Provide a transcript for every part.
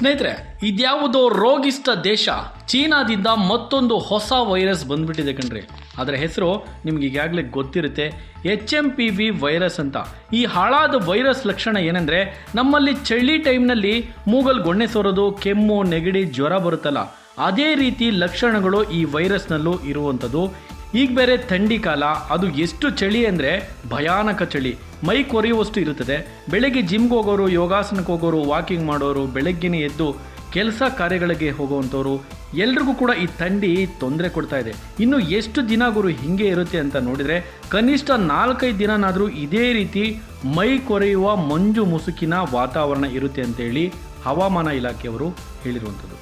ಸ್ನೇಹಿತರೆ, ಇದ್ಯಾವುದೋ ರೋಗಿಷ್ಟ ದೇಶ. ಚೀನಾದಿಂದ ಮತ್ತೊಂದು ಹೊಸ ವೈರಸ್ ಬಂದ್ಬಿಟ್ಟಿದೆ ಕಣ್ರಿ. ಅದರ ಹೆಸರು ನಿಮ್ಗೆ ಈಗಾಗಲೇ ಗೊತ್ತಿರುತ್ತೆ, H M P V virus ಅಂತ. ಈ ಹಾಳಾದ ವೈರಸ್ ಲಕ್ಷಣ ಏನಂದ್ರೆ, ನಮ್ಮಲ್ಲಿ ಚಳಿ ಟೈಮ್ನಲ್ಲಿ ಮೂಗಲ್ ಗೊಣ್ಣೆ ಸೋರೋದು, ಕೆಮ್ಮು, ನೆಗಡಿ, ಜ್ವರ ಬರುತ್ತಲ್ಲ. ಅದೇ ರೀತಿ ಲಕ್ಷಣಗಳು ಈ ವೈರಸ್ನಲ್ಲೂ ಇರುವಂಥದ್ದು. ಈಗ ಬೇರೆ ಥಂಡಿ ಕಾಲ, ಅದು ಎಷ್ಟು ಚಳಿ ಅಂದರೆ ಭಯಾನಕ ಚಳಿ. ಮೈ ಕೊರೆಯುವಷ್ಟು ಇರುತ್ತದೆ. ಬೆಳಗ್ಗೆ ಜಿಮ್ಗೆ ಹೋಗೋರು, ಯೋಗಾಸನಕ್ಕೆ ಹೋಗೋರು ವಾಕಿಂಗ್ ಮಾಡೋರು, ಬೆಳಗ್ಗೆನೇ ಎದ್ದು ಕೆಲಸ ಕಾರ್ಯಗಳಿಗೆ ಹೋಗುವಂಥವ್ರು ಎಲ್ರಿಗೂ ಕೂಡ ಈ ಥಂಡಿ ತೊಂದರೆ ಕೊಡ್ತಾ ಇದೆ. ಇನ್ನು ಎಷ್ಟು ದಿನ ಗುರು ಹಿಂಗೆ ಇರುತ್ತೆ ಅಂತ ನೋಡಿದರೆ ಕನಿಷ್ಠ ನಾಲ್ಕೈದು ದಿನನಾದರೂ ಇದೇ ರೀತಿ ಮೈ ಕೊರೆಯುವ ಮಂಜು ಮುಸುಕಿನ ವಾತಾವರಣ ಇರುತ್ತೆ ಅಂತೇಳಿ ಹವಾಮಾನ ಇಲಾಖೆಯವರು ಹೇಳಿರುವಂಥದ್ದು.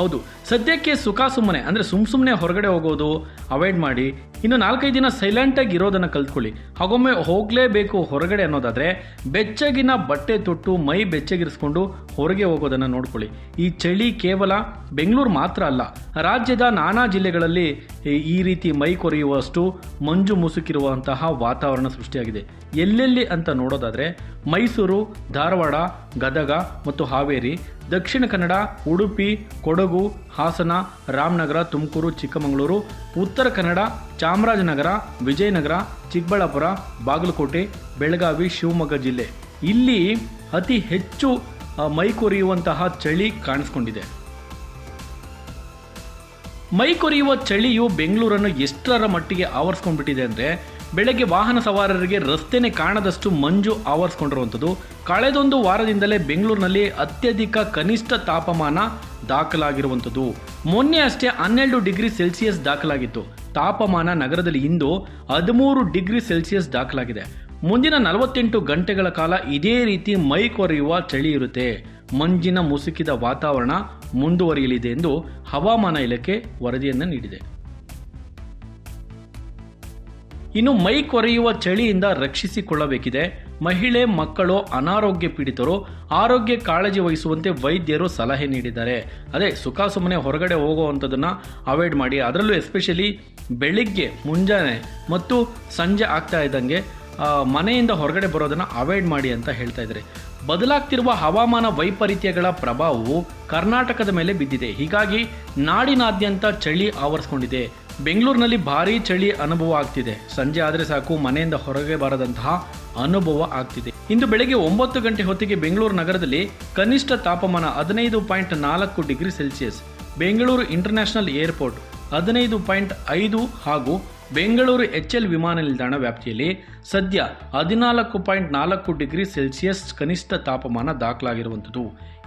ಹೌದು. ಸದ್ಯಕ್ಕೆ ಸುಖ ಸುಮ್ಮನೆ, ಅಂದರೆ ಸುಮ್ಮ ಸುಮ್ಮನೆ ಹೊರಗಡೆ ಹೋಗೋದು ಅವಾಯ್ಡ್ ಮಾಡಿ, ಇನ್ನು ನಾಲ್ಕೈದು ದಿನ ಸೈಲೆಂಟಾಗಿ ಇರೋದನ್ನು ಕಲ್ತ್ಕೊಳ್ಳಿ. ಹಾಗೊಮ್ಮೆ ಹೋಗಲೇಬೇಕು ಹೊರಗಡೆ ಅನ್ನೋದಾದರೆ, ಬೆಚ್ಚಗಿನ ಬಟ್ಟೆ ತೊಟ್ಟು ಮೈ ಬೆಚ್ಚಗಿರಿಸ್ಕೊಂಡು ಹೊರಗೆ ಹೋಗೋದನ್ನು ನೋಡ್ಕೊಳ್ಳಿ. ಈ ಚಳಿ ಕೇವಲ ಬೆಂಗಳೂರು ಮಾತ್ರ ಅಲ್ಲ, ರಾಜ್ಯದ ನಾನಾ ಜಿಲ್ಲೆಗಳಲ್ಲಿ ಈ- ರೀತಿ ಮೈ ಕೊರೆಯುವಷ್ಟು ಮಂಜು ಮುಸುಕಿರುವಂತಹ ವಾತಾವರಣ ಸೃಷ್ಟಿಯಾಗಿದೆ. ಎಲ್ಲೆಲ್ಲಿ ಅಂತ ನೋಡೋದಾದರೆ, ಮೈಸೂರು, ಧಾರವಾಡ, ಗದಗ ಮತ್ತು ಹಾವೇರಿ ದಕ್ಷಿಣ ಕನ್ನಡ, ಉಡುಪಿ, ಕೊಡಗು, ಹಾಸನ, ರಾಮನಗರ, ತುಮಕೂರು, ಚಿಕ್ಕಮಗಳೂರು, ಉತ್ತರ ಕನ್ನಡ, ಚಾಮರಾಜನಗರ, ವಿಜಯನಗರ, ಚಿಕ್ಕಬಳ್ಳಾಪುರ, ಬಾಗಲಕೋಟೆ, ಬೆಳಗಾವಿ, ಶಿವಮೊಗ್ಗ ಜಿಲ್ಲೆ. ಇಲ್ಲಿ ಅತಿ ಹೆಚ್ಚು ಮೈಕೊರಿಯುವಂತಹ ಚಳಿ ಕಾಣಿಸ್ಕೊಂಡಿದೆ. ಮೈ ಕೊರೆಯುವ ಚಳಿಯು ಬೆಂಗಳೂರನ್ನು ಎಷ್ಟರ ಮಟ್ಟಿಗೆ ಆವರಿಸ್ಕೊಂಡ್ಬಿಟ್ಟಿದೆ ಅಂದರೆ ಬೆಳಗ್ಗೆ ವಾಹನ ಸವಾರರಿಗೆ ರಸ್ತೆನೇ ಕಾಣದಷ್ಟು ಮಂಜು ಆವರಿಸ್ಕೊಂಡಿರುವಂಥದ್ದು. ಕಳೆದೊಂದು ವಾರದಿಂದಲೇ ಬೆಂಗಳೂರಿನಲ್ಲಿ ಅತ್ಯಧಿಕ ಕನಿಷ್ಠ ತಾಪಮಾನ ದಾಖಲಾಗಿರುವಂಥದ್ದು. ಮೊನ್ನೆ ಅಷ್ಟೇ ಹನ್ನೆರಡು ಡಿಗ್ರಿ ಸೆಲ್ಸಿಯಸ್ ದಾಖಲಾಗಿತ್ತು. ತಾಪಮಾನ ನಗರದಲ್ಲಿ ಇಂದು ಹದಿಮೂರು ಡಿಗ್ರಿ ಸೆಲ್ಸಿಯಸ್ ದಾಖಲಾಗಿದೆ. ಮುಂದಿನ ನಲವತ್ತೆಂಟು ಗಂಟೆಗಳ ಕಾಲ ಇದೇ ರೀತಿ ಮೈ ಕೊರೆಯುವ ಚಳಿ ಇರುತ್ತೆ. ಮಂಜಿನ ಮುಸುಕಿದ ವಾತಾವರಣ ಮುಂದುವರಿಯಲಿದೆ ಎಂದು ಹವಾಮಾನ ಇಲಾಖೆ ವರದಿಯನ್ನು ನೀಡಿದೆ. ಇನ್ನು ಮೈ ಕೊರೆಯುವ ಚಳಿಯಿಂದ ರಕ್ಷಿಸಿಕೊಳ್ಳಬೇಕಿದೆ. ಮಹಿಳೆ, ಮಕ್ಕಳು, ಅನಾರೋಗ್ಯ ಪೀಡಿತರು, ಆರೋಗ್ಯ ಕಾಳಜಿ ವಹಿಸುವಂತೆ ವೈದ್ಯರು ಸಲಹೆ ನೀಡಿದ್ದಾರೆ. ಅದೇ, ಸುಖ ಸುಮ್ಮನೆ ಹೊರಗಡೆ ಹೋಗುವಂಥದ್ದನ್ನು ಅವಾಯ್ಡ್ ಮಾಡಿ. ಅದರಲ್ಲೂ ಎಸ್ಪೆಷಲಿ ಬೆಳಿಗ್ಗೆ, ಮುಂಜಾನೆ ಮತ್ತು ಸಂಜೆ ಆಗ್ತಾ ಇದ್ದಂಗೆ ಮನೆಯಿಂದ ಹೊರಗಡೆ ಬರೋದನ್ನು ಅವಾಯ್ಡ್ ಮಾಡಿ ಅಂತ ಹೇಳ್ತಾ ಇದ್ದಾರೆ. ಬದಲಾಗ್ತಿರುವ ಹವಾಮಾನ ವೈಪರೀತ್ಯಗಳ ಪ್ರಭಾವವು ಕರ್ನಾಟಕದ ಮೇಲೆ ಬಿದ್ದಿದೆ. ಹೀಗಾಗಿ ನಾಡಿನಾದ್ಯಂತ ಚಳಿ ಆವರಿಸ್ಕೊಂಡಿದೆ. ಬೆಂಗಳೂರಿನಲ್ಲಿ ಭಾರೀ ಚಳಿ ಅನುಭವ ಆಗ್ತಿದೆ. ಸಂಜೆ ಆದರೆ ಸಾಕು ಮನೆಯಿಂದ ಹೊರಗೆ ಬಾರದಂತಹ ಅನುಭವ ಆಗ್ತಿದೆ. ಇಂದು ಬೆಳಗ್ಗೆ ಒಂಬತ್ತು ಗಂಟೆ ಹೊತ್ತಿಗೆ ಬೆಂಗಳೂರು ನಗರದಲ್ಲಿ ಕನಿಷ್ಠ ತಾಪಮಾನ ಹದಿನೈದು ಪಾಯಿಂಟ್ ನಾಲ್ಕು degree Celsius, Bengaluru international airport ಹದಿನೈದು ಪಾಯಿಂಟ್ ಐದು ಹಾಗೂ ಬೆಂಗಳೂರು ಎಚ್ ಎಲ್ ವಿಮಾನ ನಿಲ್ದಾಣ ವ್ಯಾಪ್ತಿಯಲ್ಲಿ ಸದ್ಯ ಹದಿನಾಲ್ಕು ಪಾಯಿಂಟ್ ನಾಲ್ಕು ಡಿಗ್ರಿ ಸೆಲ್ಸಿಯಸ್ ಕನಿಷ್ಠ ತಾಪಮಾನ ದಾಖಲಾಗಿರುವಂಥದ್ದು.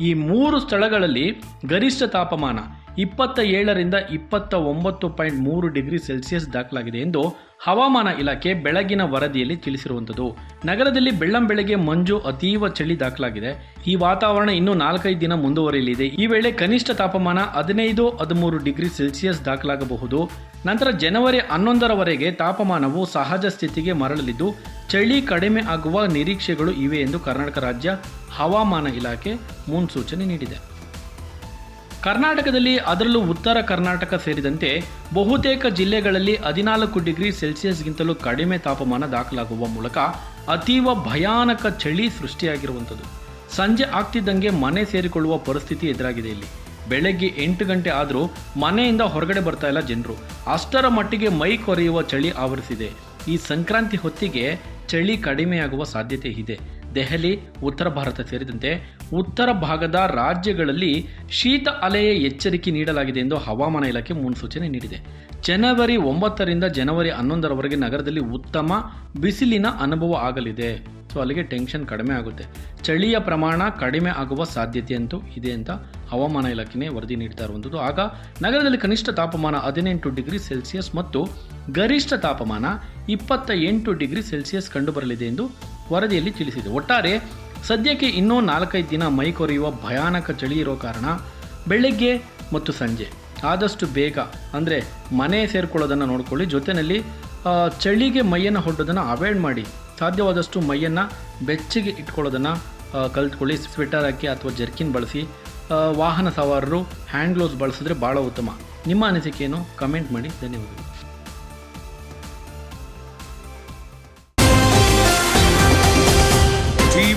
ಈ ಮೂರು ಸ್ಥಳಗಳಲ್ಲಿ ಗರಿಷ್ಠ ತಾಪಮಾನ ಇಪ್ಪತ್ತ ಏಳರಿಂದ ಇಪ್ಪತ್ತ ಒಂಬತ್ತು ಪಾಯಿಂಟ್ ಮೂರು ಡಿಗ್ರಿ ಸೆಲ್ಸಿಯಸ್ ದಾಖಲಾಗಿದೆ ಎಂದು ಹವಾಮಾನ ಇಲಾಖೆ ಬೆಳಗಿನ ವರದಿಯಲ್ಲಿ ತಿಳಿಸಿರುವಂಥದ್ದು. ನಗರದಲ್ಲಿ ಬೆಳ್ಳಂ ಬೆಳಗ್ಗೆ ಮಂಜು ಅತೀವ ಚಳಿ ದಾಖಲಾಗಿದೆ. ಈ ವಾತಾವರಣ ಇನ್ನೂ ನಾಲ್ಕೈದು ದಿನ ಮುಂದುವರಿಯಲಿದೆ. ಈ ವೇಳೆ ಕನಿಷ್ಠ ತಾಪಮಾನ ಹದಿನೈದು ಹದಿಮೂರು ಡಿಗ್ರಿ ಸೆಲ್ಸಿಯಸ್ ದಾಖಲಾಗಬಹುದು. ನಂತರ ಜನವರಿ ಹನ್ನೊಂದರವರೆಗೆ ತಾಪಮಾನವು ಸಹಜ ಸ್ಥಿತಿಗೆ ಮರಳಲಿದ್ದು, ಚಳಿ ಕಡಿಮೆ ಆಗುವ ನಿರೀಕ್ಷೆಗಳು ಇವೆ ಎಂದು ಕರ್ನಾಟಕ ರಾಜ್ಯ ಹವಾಮಾನ ಇಲಾಖೆ ಮುನ್ಸೂಚನೆ ನೀಡಿದೆ. ಕರ್ನಾಟಕದಲ್ಲಿ ಅದರಲ್ಲೂ ಉತ್ತರ ಕರ್ನಾಟಕ ಸೇರಿದಂತೆ ಬಹುತೇಕ ಜಿಲ್ಲೆಗಳಲ್ಲಿ ಹದಿನಾಲ್ಕು ಡಿಗ್ರಿ ಸೆಲ್ಸಿಯಸ್ಗಿಂತಲೂ ಕಡಿಮೆ ತಾಪಮಾನ ದಾಖಲಾಗುವ ಮೂಲಕ ಅತೀವ ಭಯಾನಕ ಚಳಿ ಸೃಷ್ಟಿಯಾಗಿರುವಂಥದ್ದು. ಸಂಜೆ ಆಗ್ತಿದ್ದಂಗೆ ಮನೆ ಸೇರಿಕೊಳ್ಳುವ ಪರಿಸ್ಥಿತಿ ಎದುರಾಗಿದೆ ಇಲ್ಲಿ. ಬೆಳಗ್ಗೆ ಎಂಟು ಗಂಟೆ ಆದರೂ ಮನೆಯಿಂದ ಹೊರಗಡೆ ಬರ್ತಾ ಇಲ್ಲ ಜನರು. ಅಷ್ಟರ ಮಟ್ಟಿಗೆ ಮೈ ಕೊರೆಯುವ ಚಳಿ ಆವರಿಸಿದೆ. ಈ ಸಂಕ್ರಾಂತಿ ಹೊತ್ತಿಗೆ ಚಳಿ ಕಡಿಮೆಯಾಗುವ ಸಾಧ್ಯತೆ ಇದೆ. ದೆಹಲಿ, ಉತ್ತರ ಭಾರತ ಸೇರಿದಂತೆ ಉತ್ತರ ಭಾಗದ ರಾಜ್ಯಗಳಲ್ಲಿ ಶೀತ ಅಲೆಯ ಎಚ್ಚರಿಕೆ ನೀಡಲಾಗಿದೆ ಎಂದು ಹವಾಮಾನ ಇಲಾಖೆ ಮುನ್ಸೂಚನೆ ನೀಡಿದೆ. ಜನವರಿ ಒಂಬತ್ತರಿಂದ ಜನವರಿ ಹನ್ನೊಂದರವರೆಗೆ ನಗರದಲ್ಲಿ ಉತ್ತಮ ಬಿಸಿಲಿನ ಅನುಭವ ಆಗಲಿದೆ. ಸೊ, ಅಲ್ಲಿಗೆ ಟೆನ್ಷನ್ ಕಡಿಮೆ ಆಗುತ್ತೆ. ಚಳಿಯ ಪ್ರಮಾಣ ಕಡಿಮೆ ಆಗುವ ಸಾಧ್ಯತೆ ಅಂತೂ ಇದೆ ಅಂತ ಹವಾಮಾನ ಇಲಾಖೆನೇ ವರದಿ ನೀಡ್ತಾ ಇರುವಂಥದ್ದು. ಆಗ ನಗರದಲ್ಲಿ ಕನಿಷ್ಠ ತಾಪಮಾನ ಹದಿನೆಂಟು ಡಿಗ್ರಿ ಸೆಲ್ಸಿಯಸ್ ಮತ್ತು ಗರಿಷ್ಠ ತಾಪಮಾನ ಇಪ್ಪತ್ತ ಎಂಟು ಡಿಗ್ರಿ ಸೆಲ್ಸಿಯಸ್ ಕಂಡುಬರಲಿದೆ ಎಂದು ವರದಿಯಲ್ಲಿ ತಿಳಿಸಿದೆ. ಒಟ್ಟಾರೆ, ಸದ್ಯಕ್ಕೆ ಇನ್ನೂ ನಾಲ್ಕೈದು ದಿನ ಮೈ ಕೊರೆಯುವ ಭಯಾನಕ ಚಳಿ ಇರೋ ಕಾರಣ ಬೆಳಗ್ಗೆ ಮತ್ತು ಸಂಜೆ ಆದಷ್ಟು ಬೇಗ, ಅಂದರೆ ಮನೆ ಸೇರ್ಕೊಳ್ಳೋದನ್ನು ನೋಡಿಕೊಳ್ಳಿ ಜೊತೆಯಲ್ಲಿ ಚಳಿಗೆ ಮೈಯನ್ನು ಹೊಡ್ಡೋದನ್ನು ಅವಾಯ್ಡ್ ಮಾಡಿ, ಸಾಧ್ಯವಾದಷ್ಟು ಮೈಯನ್ನು ಬೆಚ್ಚಗೆ ಇಟ್ಕೊಳ್ಳೋದನ್ನು ಕಲ್ತ್ಕೊಳ್ಳಿ ಸ್ವೆಟರ್ ಹಾಕಿ ಅಥವಾ ಜರ್ಕಿನ್ ಬಳಸಿ ವಾಹನ ಸವಾರರು ಹ್ಯಾಂಡ್ ಗ್ಲೋವ್ಸ್ ಬಳಸಿದ್ರೆ ಭಾಳ ಉತ್ತಮ. ನಿಮ್ಮ ಅನಿಸಿಕೆಯನ್ನು ಕಮೆಂಟ್ ಮಾಡಿ. ಧನ್ಯವಾದಗಳು.